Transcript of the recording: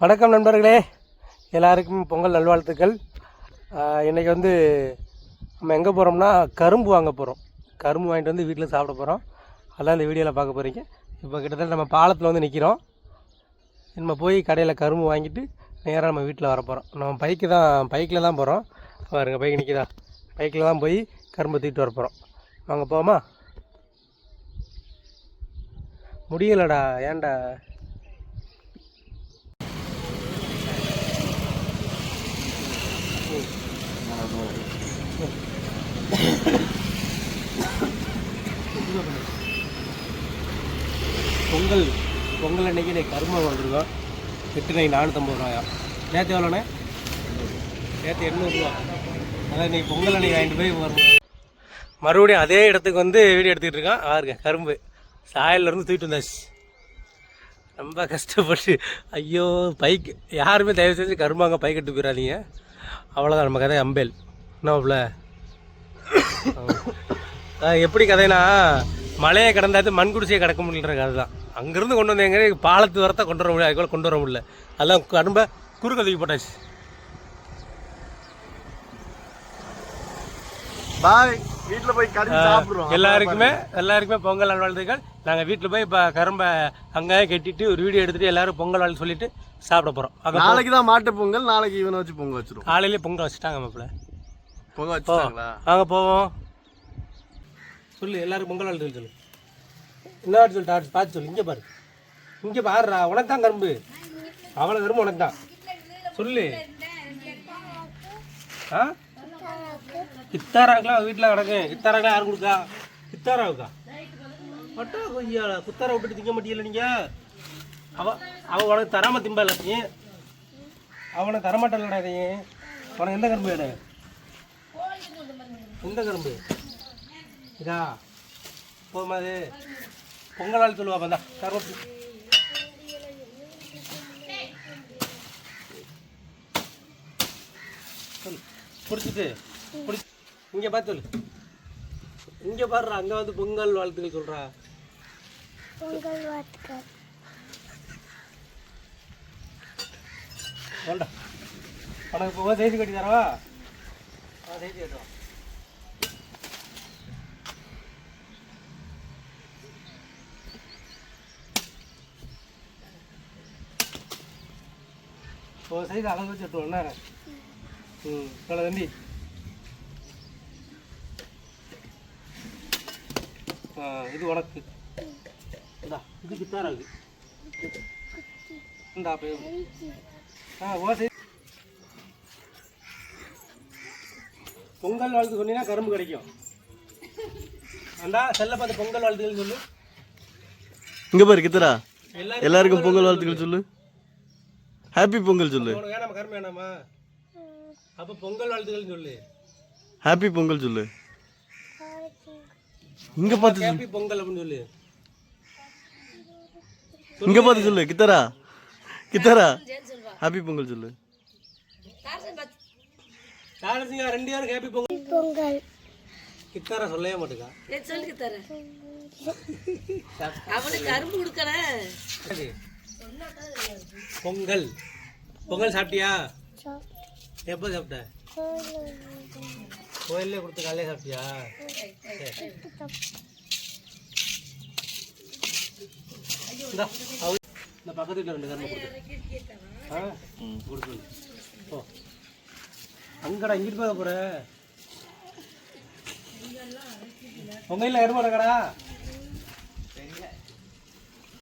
வணக்கம் நண்பர்களே. எல்லாருக்கும் பொங்கல் நல்வாழ்த்துக்கள். இன்றைக்கி வந்து நம்ம எங்கே போகிறோம்னா கரும்பு வாங்க போகிறோம் கரும்பு வாங்கிட்டு வந்து வீட்டில் சாப்பிட போகிறோம் அதான் இந்த வீடியோவில் பார்க்க போகிறீங்க இப்போ கிட்டத்தட்ட நம்ம பாலத்தில் வந்து நிற்கிறோம் நம்ம போய் கடையில் கரும்பு வாங்கிட்டு நேராக நம்ம வீட்டில் வர போகிறோம் நம்ம பைக்கு தான் பைக்கில் தான் போகிறோம் பாருங்க பைக் நிற்கிதா பைக்கில் தான் போய் கரும்பு தூக்கிட்டு வர போகிறோம் வாங்க போமா முடியலடா. ஏன்டா? பொங்கல் பொங்கல் அன்னைக்கு இன்னைக்கு கரும்பு வந்திருக்கோம் எட்டு நை நானூற்றம்பது ரூபாயா? நேற்று எவ்வளோண்ணே? நேற்று எண்ணூறுரூவா அதான் இன்னைக்கு பொங்கல் அன்னைக்கு வாங்கிட்டு போய் வரணும் மறுபடியும் அதே இடத்துக்கு வந்து வீடியோ எடுத்துக்கிட்டு இருக்கான். ஆருங்க கரும்பு. சாயல்லேருந்து தூக்கிட்டு வந்தாச்சு. ரொம்ப கஷ்டப்பட்டு ஐயோ பைக் யாருமே தயவு செஞ்சு கரும்பாங்க பைக் எடுத்து போயிடாதீங்க. அவ்வளோதான் நம்ம கதை அம்பேல். என்னப்ல எப்படி கதைனா மலையை கடந்தாது மண் குடிசையை கடக்க முடியல கதை தான் அங்கேருந்து கொண்டு வந்தேங்க பாலத்து வரத்தை கொண்டு வர முடியல அதுக்குள்ள கொண்டு வர முடியல. அதெல்லாம் கரும்பை குறுக்க தூக்கி போட்டாச்சு. பாய் வீட்ல போய் கறி சாப்பிடுறோம். எல்லாருக்குமே எல்லாருக்குமே பொங்கல் நல்வாழ்த்துக்கள். நாங்கள் வீட்டில் போய் இப்போ கரும்பை அங்கேயே கட்டிட்டு ஒரு வீடியோ எடுத்துட்டு எல்லாரும் பொங்கல் வாழ்த்து சொல்லிட்டு சாப்பிட போகிறோம் நாளைக்கு தான் மாட்டு பொங்கல் நாளைக்கு இவனை வச்சு பொங்க வச்சிரும் காலையிலே பொங்கல் வச்சுட்டாங்க மாப்பிள்ள. பொங்க வச்சுட்டாங்களா? வாங்க போவோம். சொல்லு எல்லாரும் பொங்கல் வாழ்த்து சொல்லு. என்ன சொல்லிட்டு ஆட்சி பார்த்து சொல்லு இங்கே பாரு. இங்கே பாருடா உனக்கு தான் கரும்பு. அவ்வளோ கரும்பு உனக்கு தான். சொல்லு. ஆ? கித்தாராக்கெலாம் வீட்டில் கிடக்கு. கித்தாராக்கெலாம் யார் கொடுக்கா? கித்தாராவுக்கா? பட்டா கொய்யா குத்தாரா விட்டுட்டு திங்க மாட்டீங்கல்ல நீங்கள் அவ அவ உனக்கு தராம திம்பா எல்லாத்தையும் அவனை தரமாட்டல்லடா இதையும் உனக்கு எந்த கரும்பு வேணும்? எந்த கரும்பு. இதா போதுமா அது? பொங்கல் நாள் சொல்லுவா வந்தா கரும்பு. சொல்லு பிடிச்சிட்டு பிடிச்சி இங்கே பார்த்து சொல்லு. இங்கே பாருடா அங்கே வந்து பொங்கல் வாழ்த்துக்கள் சொல்கிறா பொங்கல் வாழ்த்துக்கள். வேண்டா உனக்கு இப்போ செய்தி கட்டி தரவா செய்தி கட்டுவா. ஓ செய்தி அழகு வச்சு விட்டுவோம் என்ன? ம் சொல்ல தம்பி ஆ இது உனக்கு. இந்தா இது கித்தாரா இது இந்தா போய் ஆ ஓசை பொங்கல் வாழ்த்து சொன்னீங்கன்னா கரும்பு கிடைக்கும். அந்தா செல்ல பார்த்து பொங்கல் வாழ்த்துக்கள் சொல்லு. இங்க பாரு கித்தரா. எல்லாருக்கும் பொங்கல் வாழ்த்துக்கள். சொல்லு. ஹாப்பி பொங்கல் சொல்லு. உனக்கு கரும்பு வேணாமா? அப்போ பொங்கல் வாழ்த்துக்கள் சொல்லு. ஹாப்பி பொங்கல் சொல்லு. இங்க பார்த்து சொல்லு ஹாப்பி பொங்கல் அப்படின்னு சொல்லு. இங்க பார்த்து சொல்லு கித்தரா? கித்தரா? ஹாப்பி பொங்கல் சொல்லு. சாரசிங்க ரெண்டு பேரும் ஹாப்பி பொங்கல் பொங்கல் கித்தாரா சொல்லவே மாட்டேக்கா. ஏய், சொல்லிக்க தரேன் அவனுக்கு கரும்பு கொடுக்கறேன். பொங்கல். பொங்கல் சாப்பிட்டியா? எப்போ சாப்பிட்ட? கோயிலே கொடுத்து காலையிலே சாப்பிட்டியா. இந்தா, பக்கத்து வீட்டில் ரெண்டு கரும்பு கொடுத்து. ஆ? கொடுத்து ஓ அங்கடா இங்கிட்டு போக போற உங்க இல்ல எருமாடா கடா